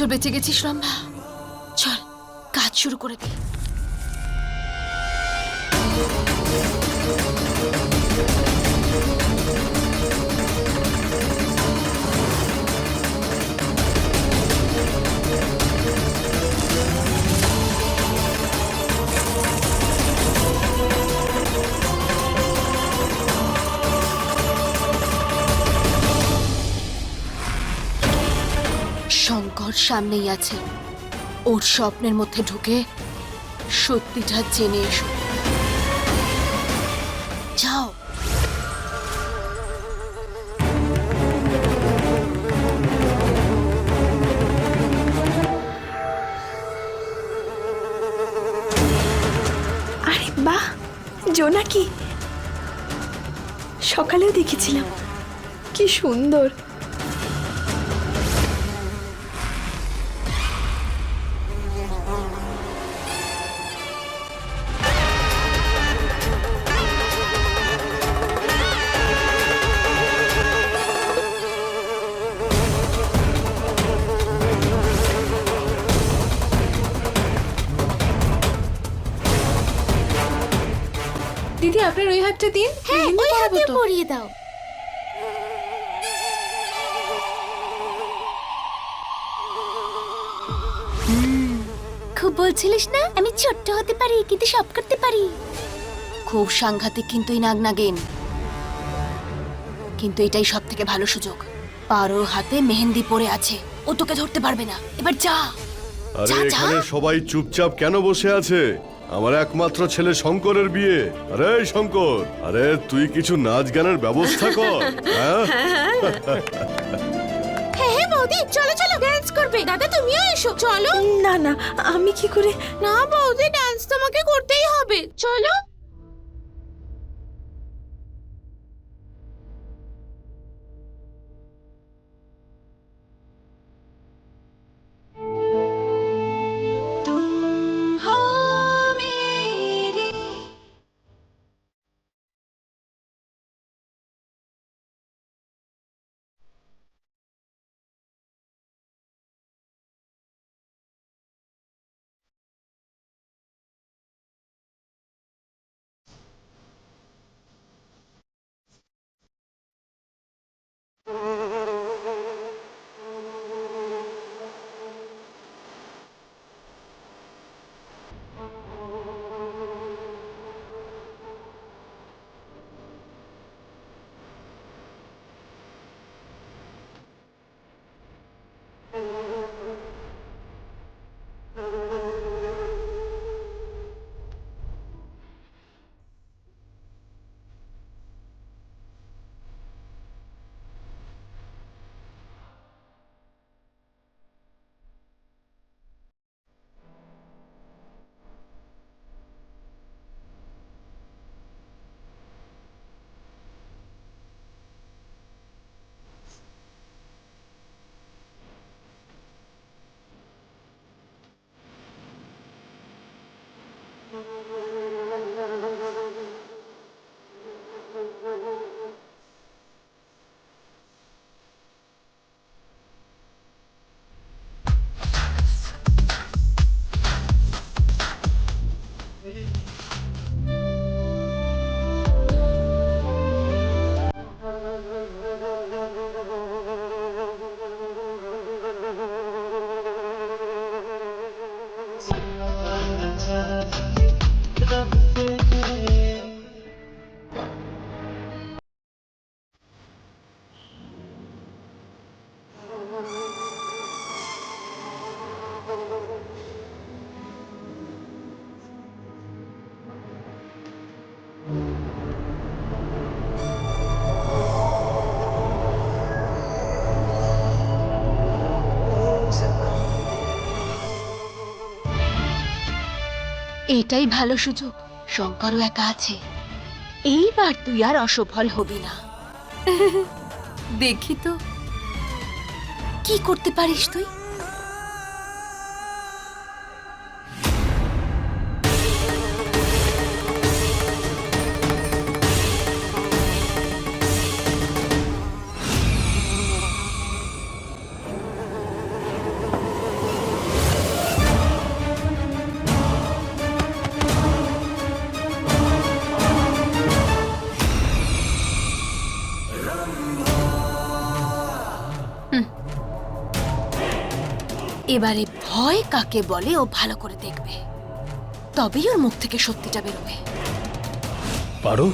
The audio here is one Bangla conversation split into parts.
বছর বেঁচে গেছিস রম্ভা চল কাজ শুরু করে দিই। শঙ্কর সামনেই আছে। ওর স্বপ্নের মধ্যে ঢুকে সত্যিটা জেনে এসো। যাও। আরে বাহ সকালেও দেখেছিলাম। কি সুন্দর। আপনার ওই হাতটা দিন হ্যাঁ মেহেন্দি ওই পরাবো হাতে তো। পরিয়ে দাও। খুব বলছিলিস না? আমি ছোট্ট হতে পারি কিন্তু সব করতে পারি। খুব সাংঘাতিক কিন্তু এই নাগনাগিন। কিন্তু এটাই সব থেকে ভালো সুযোগ। পারো হাতে মেহেন্দি পড়ে আছে। ও তোকে ধরতে পারবে না। এবার যা। আরে যা, যা। এখানে সবাই চুপচাপ কেন বসে আছে? আমার একমাত্র ছেলে শঙ্করের বিয়ে। আরে শঙ্কর! আরে তুই কিছু নাচ গানের ব্যবস্থা কর হ্যাঁ? হ্যাঁ হ্যাঁ বৌদি চলো চলো ডান্স করবে। দাদা তুমিও এসো চলো। না না আমি কি করে না বৌদি ডান্স তোমাকে করতেই হবে। চলো। এটাই ভালো সুযোগ। শঙ্করও একা আছে। এইবার তুই আর অসফল হবি না। দেখি তো। কি করতে পারিস তুই? এবারে ভয় কাকে বলে ও ভালো করে দেখবে। তবেই ওর মুখ থেকে সত্যিটা বেরোবে। পারো?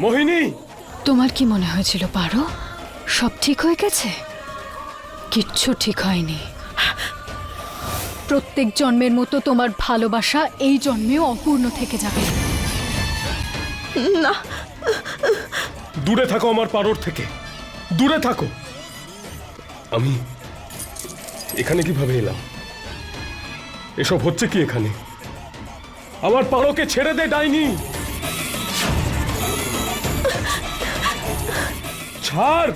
মোহিনী! তোমার কি মনে হয়েছিল পারো? সব ঠিক হয়ে গেছে? কিচ্ছু ঠিক হয়নি। প্রত্যেক জন্মের মতো তোমার ভালোবাসা এই জন্মেও অপূর্ণ থেকে যাবে। না। দূরে থাকো আমার পারোর থেকে। দূরে থাকো। আমি এখানে কীভাবে এলাম? এসব হচ্ছে কি এখানে? আমার পারোকে ছেড়ে দে ডাইনি। ছাড়।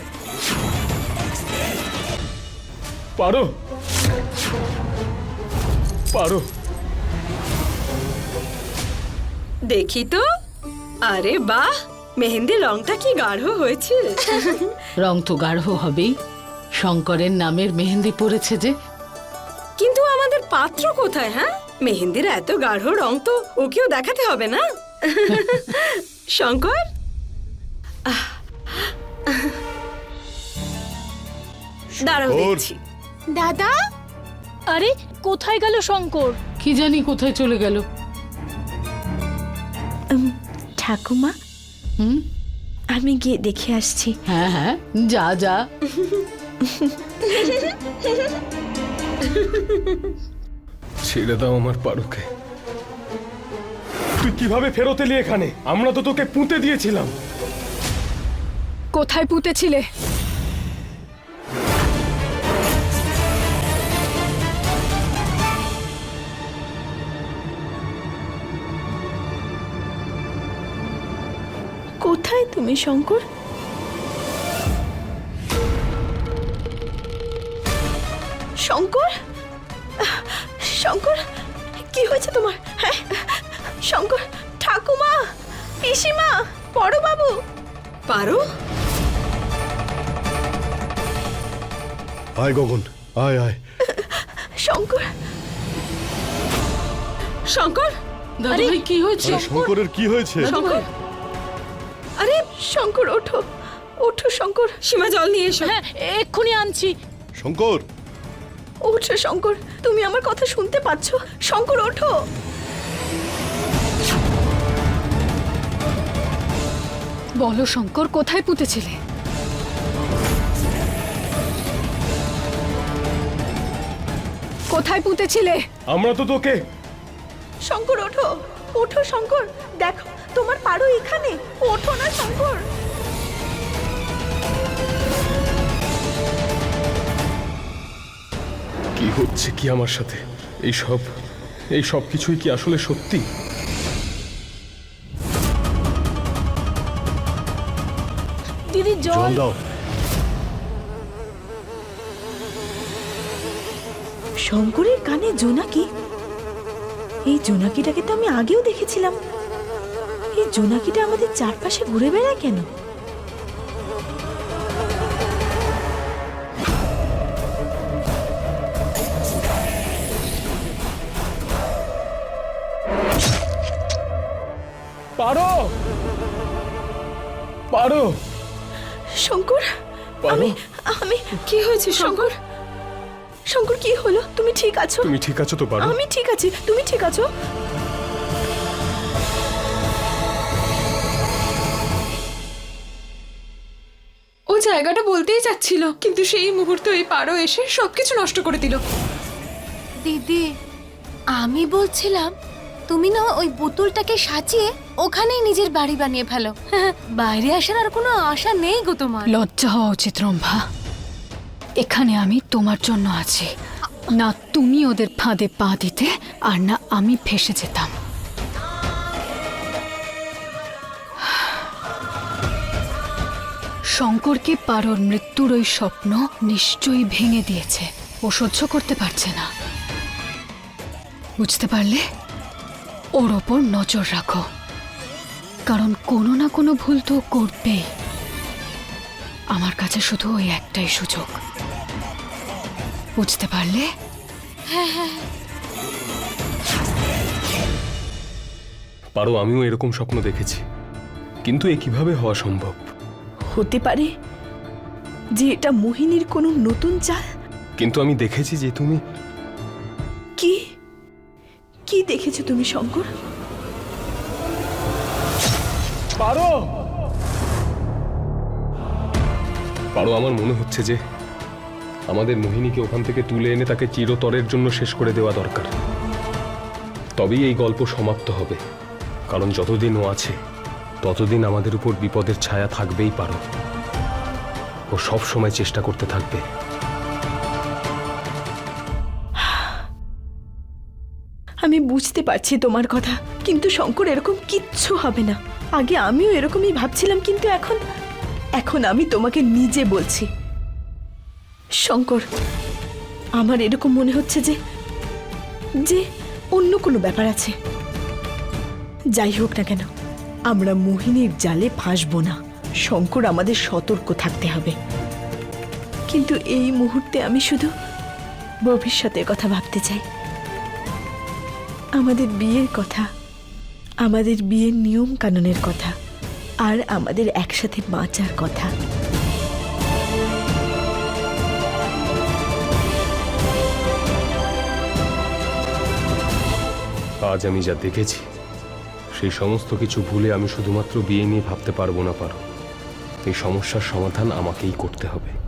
পারো। পারো। দেখি তো। আরে বাহ মেহেন্দির রংটা কি গাঢ় হয়েছে। রং তো গাঢ় হবেই। শঙ্করের নামের মেহেন্দি পড়েছে যে। কিন্তু আমাদের পাত্র কোথায় হ্যাঁ? মেহেন্দির এত গাঢ় রং তো ওকেও দেখাতে হবে না। শঙ্কর? দাঁড়াও দেখছি। দাদা? আরে কোথায় গেল শঙ্কর? কি জানি কোথায় চলে গেল। ঠাকুমা? হুম? আমি গিয়ে দেখে আসছি। হ্যাঁ হ্যাঁ যা যা। ছেড়ে দাও আমার পারুকে। তুই কীভাবে ফেরত এলি এখানে? আমরা তো তোকে পুঁতে দিয়েছিলাম। কোথায় পুঁতেছিলে? কোথায় তুমি শঙ্কর? শঙ্কর? শঙ্কর কি হয়েছে তোমার? হ্যাঁ? শঙ্কর ঠাকুমা পিসিমা বড় বাবু পারো? আয় গগন আয় আয়। শঙ্কর। শঙ্কর? দাদু কি হয়েছে? শঙ্করের কি হয়েছে? শঙ্কর শঙ্কর ওঠো। ওঠো শঙ্কর। সীমা জল নিয়ে এসো। হ্যাঁ এক্ষুনি আনছি। শঙ্কর! ওঠো শঙ্কর তুমি আমার কথা শুনতে পাচ্ছ? শঙ্কর ওঠো। বলো শঙ্কর কোথায় পুঁতেছিলে? কোথায় পুঁতেছিলে? আমরা তো তোকে শঙ্কর ওঠো। ওঠো শঙ্কর দেখো। তোমার পারো এখানে? ওঠো না শঙ্কর। কি হচ্ছে কি আমার সাথে? এই সব এই সব কিছুই কি আসলে সত্যি? দিদি জল। দাও। শঙ্করের কানে জোনাকি? এই জোনাকিটাকে তো আমি আগেও দেখেছিলাম। এই জোনাকিটা আমাদের চারপাশে ঘুরে বেড়ায় কেন? পারো! পারো! শঙ্কর আমি আমি কি হয়েছে শঙ্কর? শঙ্কর কি হলো? তুমি ঠিক আছো? তুমি ঠিক আছো তো পারো? আমি ঠিক আছি তুমি ঠিক আছো? জায়গাটা বলতেই চাচ্ছিল কিন্তু সেই মুহূর্তে ওই পারো এসে সবকিছু নষ্ট করে দিল। দিদি আমি বলছিলাম তুমি না ওই বোতলটাকে সাজিয়ে ওখানেই নিজের বাড়ি বানিয়ে ফেলো। বাইরে আসার আর কোনো আশা নেই গো তোমার। লজ্জা হওয়া উচিত রম্ভা। এখানে আমি তোমার জন্য আছি। না তুমি ওদের ফাঁদে পা দিতে আর না আমি ফেসে যেতাম। শঙ্করকে পারোর মৃত্যুর ওই স্বপ্ন নিশ্চয়ই ভেঙে দিয়েছে। ও সহ্য করতে পারছে না। বুঝতে পারলে? ওর ওপর নজর রাখো। কারণ কোনো না কোনো ভুল তো করবেই। আমার কাছে শুধু ওই একটাই সুযোগ। বুঝতে পারলে? পারো আমিও এরকম স্বপ্ন দেখেছি। কিন্তু এ কীভাবে হওয়া সম্ভব? হতে পারে? যে এটা মোহিনীর কোনো নতুন চাল? কিন্তু আমি দেখেছি যে তুমি কি? কি দেখেছ তুমি শঙ্কর? পারো! পারো আমার মনে হচ্ছে যে আমাদের মোহিনীকে ওখান থেকে তুলে এনে তাকে চিরতরের জন্য শেষ করে দেওয়া দরকার। তবেই এই গল্প সমাপ্ত হবে। কারণ যতদিন ও আছে ততদিন আমাদের উপর বিপদের ছায়া থাকবেই পারো। ও সব সময় চেষ্টা করতে থাকবে। আমি বুঝতে পারছি তোমার কথা, কিন্তু শঙ্কর, এরকম কিচ্ছু হবে না। আগে আমিও এরকমই ভাবছিলাম, কিন্তু এখন এখন আমি তোমাকে নিজে বলছি। শঙ্কর, আমার এরকম মনে হচ্ছে যে যে অন্য কোনো ব্যাপার আছে। যাই হোক না কেন। আমরা মোহিনীর জালে ফাঁসবো না। শঙ্কর, আমাদের সতর্ক থাকতে হবে। কিন্তু এই মুহূর্তে আমি শুধু ভবিষ্যতের কথা ভাবতে চাই। আমাদের বিয়ের কথা, আমাদের বিয়ের নিয়ম কানুনের কথা, আর আমাদের একসাথে বাঁচার কথা। আজ আমি যা দেখেছি সেই সমস্ত কিছু ভুলে আমি শুধুমাত্র বিয়ে নিয়ে ভাবতে পারব না, পারো। এই সমস্যার সমাধান আমাকেই করতে হবে।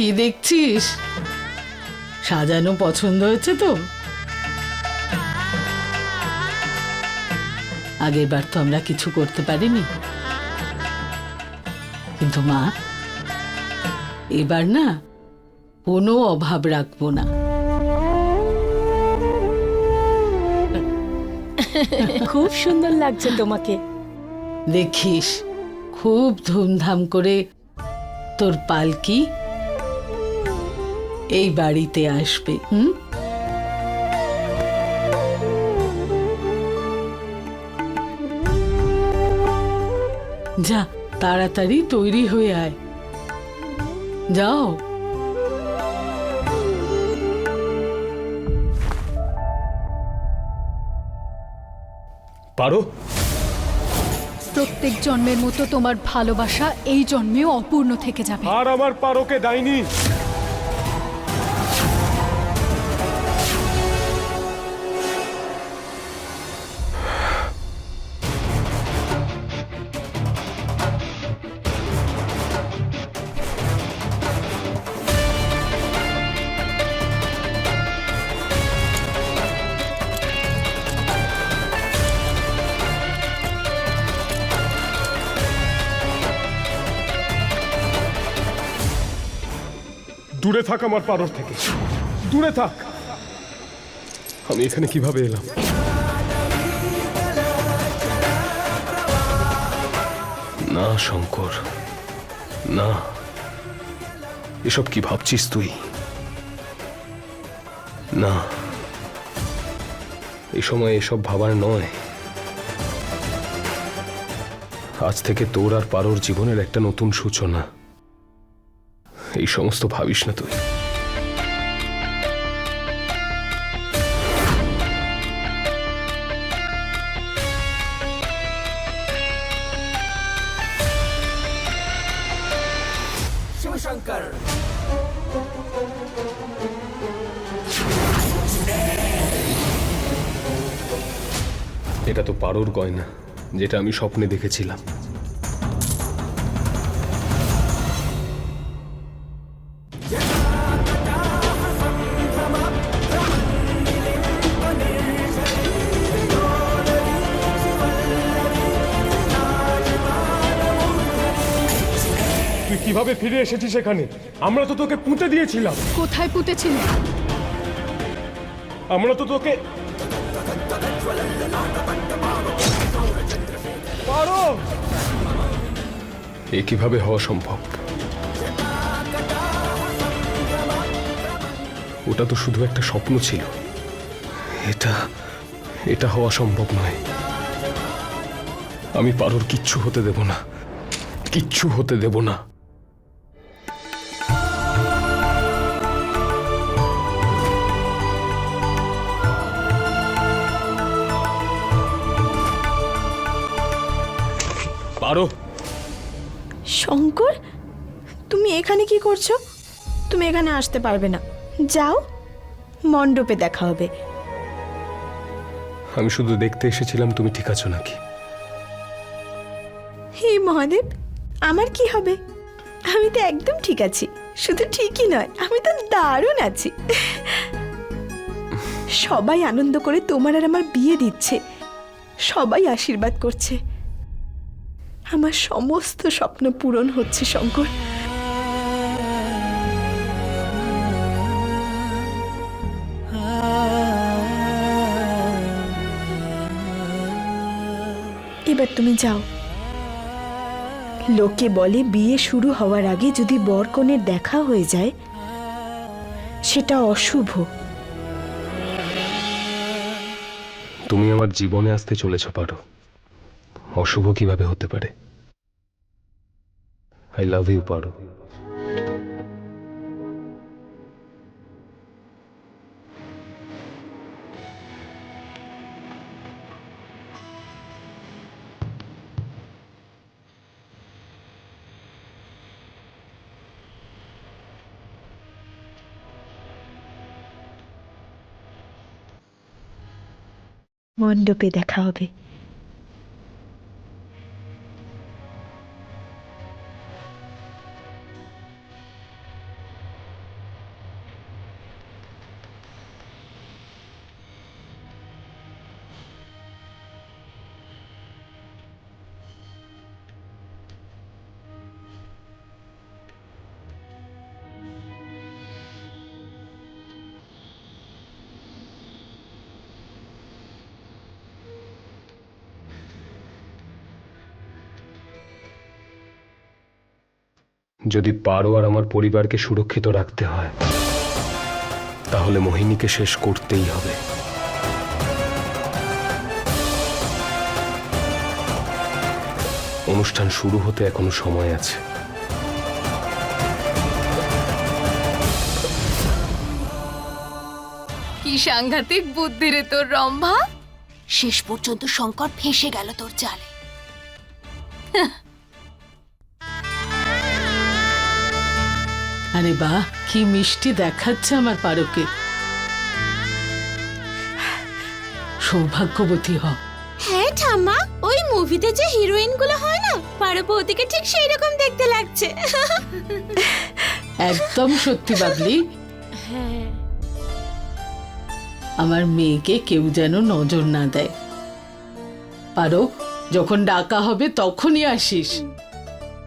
কি দেখছিস? সাজানো পছন্দ হয়েছে তো? আগের বার তো আমরা কিছু করতে পারিনি। কিন্তু মা এবার না কোনো অভাব রাখব না। খুব সুন্দর লাগছে তোমাকে। দেখিস খুব ধুমধাম করে তোর পালকি এই বাড়িতে আসবে হুম? যা তাড়াতাড়ি তৈরি হয়ে আয়। যাও। পারো। প্রত্যেক জন্মের মতো তোমার ভালোবাসা এই জন্মেও অপূর্ণ থেকে যাবে। আর আমার পারোকে দেয়নি। দূরে থাক আমার পারোর থেকে। দূরে থাক। আমি এখানে কীভাবে এলাম? না, শঙ্কর। না। এসব কি ভাবছিস তুই? না। এই সময় এসব ভাবার নয়। আজ থেকে তোর আর পারোর জীবনের একটা নতুন সূচনা। এই সমস্ত ভাবিস না তুই। এটা তো পারোর গয়না যেটা আমি স্বপ্নে দেখেছিলাম। কীভাবে ফিরে এসেছি সেখানে? আমরা তো তোকে পুঁতে দিয়েছিলাম। কোথায় পুঁতেছিলে? আমরা তো তোকে পারো! এ কীভাবে হওয়া সম্ভব? ওটা তো শুধু একটা স্বপ্ন ছিল। এটা এটা হওয়া সম্ভব নয়। আমি পারোর কিচ্ছু হতে দেব না। কিচ্ছু হতে দেব না। শঙ্কর তুমি এখানে কি করছ? তুমি এখানে আসতে পারবে না। যাও মণ্ডপে দেখা হবে। আমি শুধু দেখতে এসেছিলাম তুমি ঠিক আছো নাকি? হে মহাদেব আমার কি হবে? আমি তো একদম ঠিক আছি। শুধু ঠিকই নয় আমি তো দারুণ আছি। সবাই আনন্দ করে তোমার আর আমার বিয়ে দিচ্ছে। সবাই আশীর্বাদ করছে। আমার সমস্ত স্বপ্ন পূরণ হচ্ছে, শঙ্কর। এবার তুমি যাও। লোকে বলে, বিয়ে শুরু হওয়ার আগে যদি বর বরকনের দেখা হয়ে যায়, সেটা অশুভ। তুমি আমার জীবনে আসতে চলেছ, পারো। অশুভ কীভাবে হতে পারে? আই লাভ ইউ পারো মণ্ডপে দেখা হবে। যদি পারো আর আমার পরিবারকে সুরক্ষিত রাখতে হয় তাহলে মোহিনীকে শেষ করতেই হবে। অনুষ্ঠান শুরু হতে এখনও সময় আছে। কি সাংঘাতিক বুদ্ধি রে তোর রম্ভা। শেষ পর্যন্ত শঙ্কর ফেসে গেল তোর জালে। আরে বাহ কি মিষ্টি দেখাচ্ছে আমার পারোকে। সৌভাগ্যবতী হ। হ্যাঁ ঠাম্মা ওই মুভিতে যে হিরোইনগুলো হয় না পারবতীকে ঠিক সেই রকম দেখতে লাগছে। একদম সত্যি বাবলি। আমার মেয়েকে কেউ যেন নজর না দেয়। পারো যখন ডাকা হবে তখনই আসিস।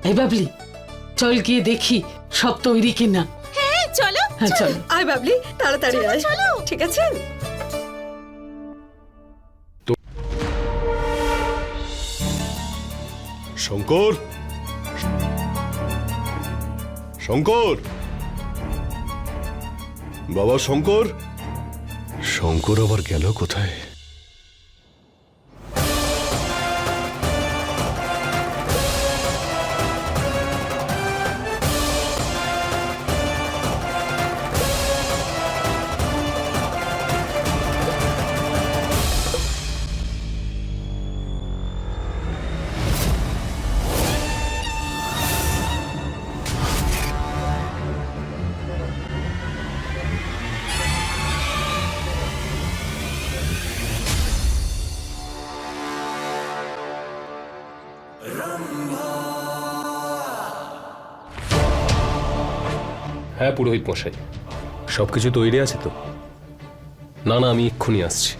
এই বাবলি চল গিয়ে দেখি সব তৈরি কিনা। হ্যাঁ চলো হ্যাঁ চল। আয় বাবলি তাড়াতাড়ি আয়। ঠিক আছে? শঙ্কর? শঙ্কর? বাবা শঙ্কর? শঙ্কর আবার গেল কোথায়? হ্যাঁ পুরোহিত মশাই সবকিছু তৈরি আছে তো? না না, আমি এক্ষুনি আসছি।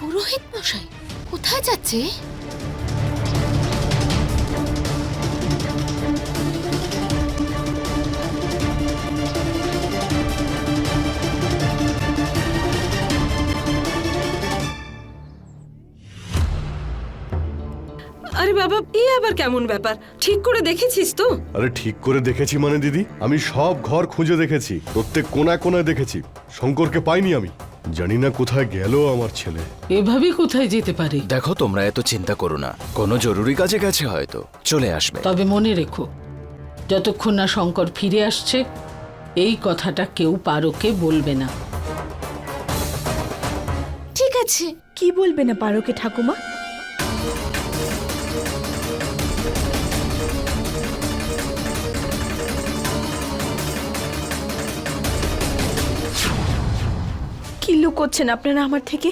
পুরোহিত মশাই, কোথায় যাচ্ছে? বাবা এ আবার কেমন ব্যাপার? ঠিক করে দেখেছিস তো? আরে ঠিক করে দেখেছি মানে দিদি? আমি সব ঘর খুঁজে দেখেছি প্রত্যেক কোনায় কোনায় দেখেছি। শঙ্করকে পাইনি আমি। জানি না কোথায় গেল আমার ছেলে। এভাবে কোথায় যেতে পারে? দেখো তোমরা এত চিন্তা করো না। কোনো জরুরি কাজে গেছে হয়তো। চলে আসবে। তবে মনে রেখো যতক্ষণ না শঙ্কর ফিরে আসছে এই কথাটা কেউ পারোকে বলবে না। ঠিক আছে। কি বলবে না পারোকে ঠাকুমা? কি করছেন আপনারা আমার থেকে?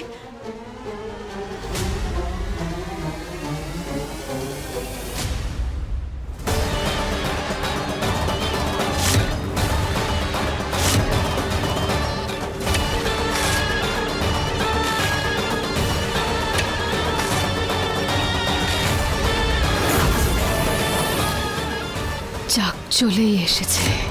চলেই এসেছে।